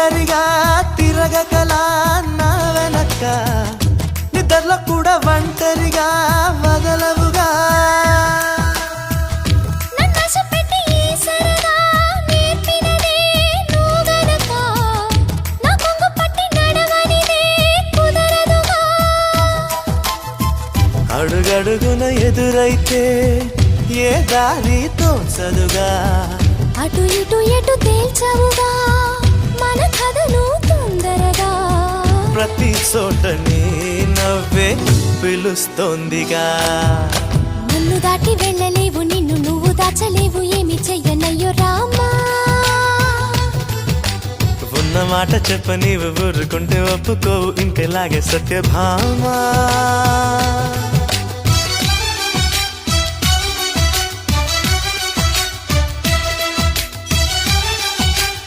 ఒంటరిగా తిరగకలా నా వెనక్క నిద్రలో కూడా ఒంటరిగా వదలవుగా. అడుగడుగున ఎదురైతే ఏ దారి తోచదుగా. ప్రతి చోట నీ నవ్వే పిలుస్తోందిగా. నన్ను దాటి వెళ్ళలేవు నిన్ను నువ్వు దాచలేవు ఏమి చెయ్యనయ్యో రామా. ఉన్న మాట చెప్ప నీవు ఊరుకుంటే ఒప్పుకోవు ఇంకెలాగే సత్యభామా.